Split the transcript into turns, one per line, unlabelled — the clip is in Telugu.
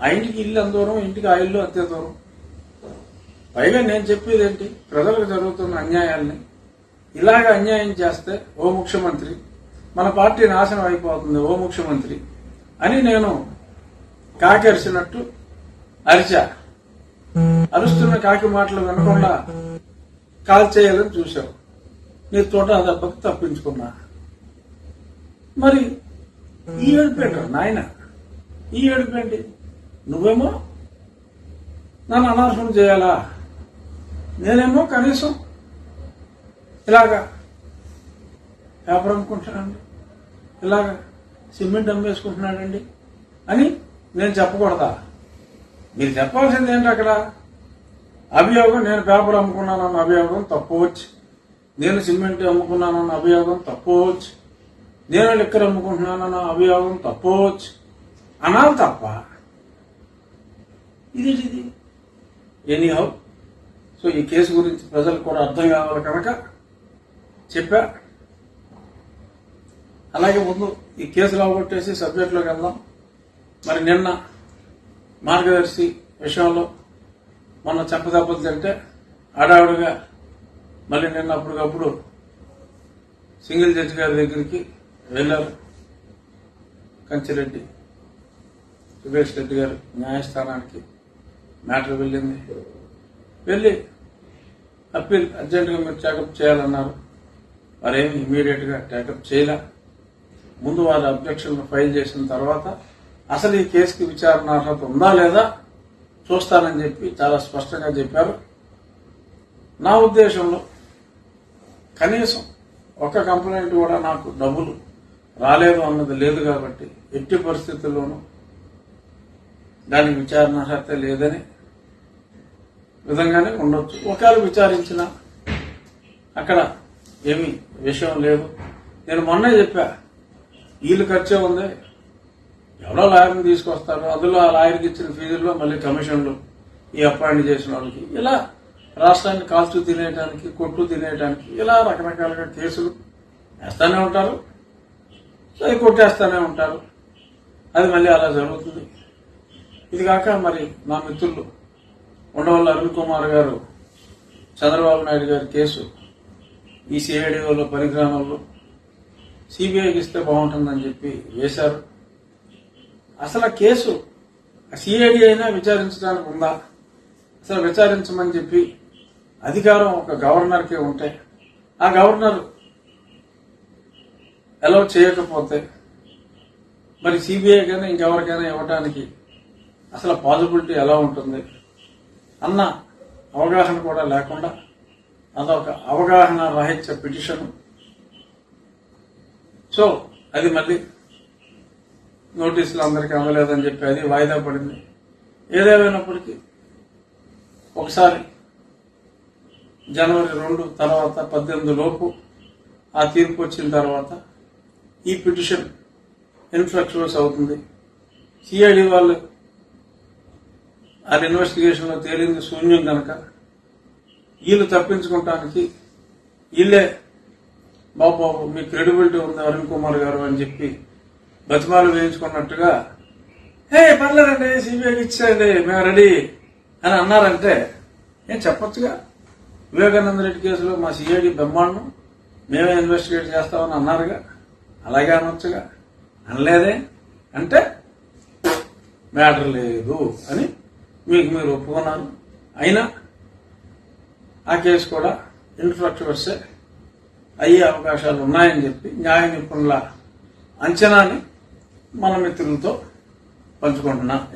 ఆ ఇంటికి ఇల్లు అంత దూరం ఇంటికి ఆ ఇల్లు అంతే దూరం. పైగా నేను చెప్పేది ఏంటి? ప్రజలకు జరుగుతున్న అన్యాయాల్ని ఇలాగ అన్యాయం చేస్తే ఓ ముఖ్యమంత్రి మన పార్టీ నాశనం అయిపోతుంది ఓ ముఖ్యమంత్రి అని నేను కాకెరిసినట్టు అరిచా. అరుస్తున్న కాకి మాటలు వినకుండా కాల్ చేయాలని చూశావు నీ తోట దెబ్బకి తప్పించుకున్నా. మరి ఈ ఏడుపేంట నాయన? ఈ ఏడుపేంటి నువ్వేమో నన్ను అనర్హం చేయాలా? నేనేమో కనీసం ఇలాగా పేపర్ అమ్ముకుంటున్నానండి ఇలాగా సిమెంట్ అమ్మేసుకుంటున్నాడండి అని నేను చెప్పకూడదా? మీరు చెప్పాల్సింది ఏంటి అక్కడ? అభియోగం నేను పేపర్ అమ్ముకున్నానన్న అభియోగం తప్పవచ్చు. నేను సిమెంట్ అమ్ముకున్నానన్న అభియోగం తప్పవచ్చు. నేను లిక్కర్ అమ్ముకుంటున్నానన్న అభియోగం తప్పవచ్చు. అనాలి తప్ప ఇది ఇది. ఎనీ హౌ సో ఈ కేసు గురించి ప్రజలు కూడా అర్థం కావాలి కనుక చెప్పా. అలాగే ముందు ఈ కేసు లాగొట్టేసి సబ్జెక్టులోకి వెళ్దాం. మరి నిన్న మార్గదర్శి విషయంలో మొన్న చెప్పదెబ్బలు తింటే ఆడావిడగా మళ్ళీ నిన్న అప్పటికప్పుడు సింగిల్ జడ్జి గారి దగ్గరికి వెళ్ళారు. కంచిరెడ్డి సురేష్ రెడ్డి గారు న్యాయస్థానానికి మ్యాటర్ వెళ్ళింది. వెళ్ళి అప్పీల్ అర్జెంటుగా మీరు టేకప్ చేయాలన్నారు. వారేమి ఇమీడియట్గా టేకప్ చేయలే. ముందు వారి అబ్జెక్షన్లు ఫైల్ చేసిన తర్వాత అసలు ఈ కేసుకి విచారణ అర్హత ఉందా లేదా చూస్తానని చెప్పి చాలా స్పష్టంగా చెప్పారు. నా ఉద్దేశంలో కనీసం ఒక్క కంప్లైంట్ కూడా నాకు డబ్బులు రాలేదు అన్నది లేదు కాబట్టి ఎట్టి పరిస్థితుల్లోనూ దానికి విచారణ అర్హత లేదని విధంగానే ఉండొచ్చు. ఒకవేళ విచారించిన అక్కడ ఏమి విషయం లేదు. నేను మొన్నే చెప్పా వీళ్ళు ఖర్చే ఉంది. ఎవరో లాయర్ని తీసుకొస్తారు. అందులో ఆ లాయర్కి ఇచ్చిన ఫీజుల్లో మళ్ళీ కమిషన్లు ఈ అపాయింట్ చేసిన వాళ్ళకి. ఇలా రాష్ట్రాన్ని కాల్చు తినేయడానికి కొట్టు తినేయడానికి ఇలా రకరకాలుగా కేసులు వేస్తానే ఉంటారు. అది కొట్టేస్తానే ఉంటారు. అది మళ్ళీ అలా జరుగుతుంది. ఇది కాక మరి నా మిత్రులు ఉండవల్లి అరుణ్ కుమార్ గారు చంద్రబాబు నాయుడు గారి కేసు ఈ సిఐడిఓలో పరిగ్రామంలో సిబిఐకి ఇస్తే బాగుంటుందని చెప్పి వేశారు. అసలు ఆ కేసు సిఐడి అయినా విచారించడానికి ఉందా? అసలు విచారించమని చెప్పి అధికారం ఒక గవర్నర్కే ఉంటే ఆ గవర్నర్ అలౌ చేయకపోతే మరి సిబిఐ కైనా ఇంకెవరికైనా ఇవ్వడానికి అసలు పాసిబిలిటీ ఎలా ఉంటుంది? అన్న అవగాహన కూడా లేకుండా అదొక అవగాహన రహిత్య పిటిషన్. సో అది మళ్ళీ నోటీసులు అందరికీ అందలేదని చెప్పి అది వాయిదా పడింది. ఏదేమైనప్పటికీ ఒకసారి జనవరి రెండు తర్వాత పద్దెనిమిది లోపు ఆ తీర్పు వచ్చిన తర్వాత ఈ పిటిషన్ ఇన్ఫ్లక్చువల్స్ అవుతుంది. సిఐడి వాళ్ళు ఆ ఇన్వెస్టిగేషన్లో తేలింది శూన్యం కనుక వీళ్ళు తప్పించుకోవటానికి వీళ్ళే బాబు బాబు మీ క్రెడిబిలిటీ ఉంది అరుణ్ కుమార్ గారు అని చెప్పి బతిమాలు వేయించుకున్నట్టుగా హే పర్లేదండి సిబిఐకి ఇచ్చేయండి మేము రెడీ అని అన్నారంటే ఏం చెప్పొచ్చుగా? వివేకానంద రెడ్డి కేసులో మా సిఐడి బ్రహ్మాండం మేమే ఇన్వెస్టిగేట్ చేస్తామని అన్నారుగా? అలాగే అనొచ్చుగా? అనలేదే? అంటే మ్యాటర్ లేదు అని మీకు మీరు ఒప్పుకున్నారు. అయినా ఆ కేసు కూడా ఇన్ఫ్లక్చువస్ అయ్యే అవకాశాలు ఉన్నాయని చెప్పి న్యాయ నిపుణుల అంచనాని మన మిత్రులతో పంచుకుంటున్నా.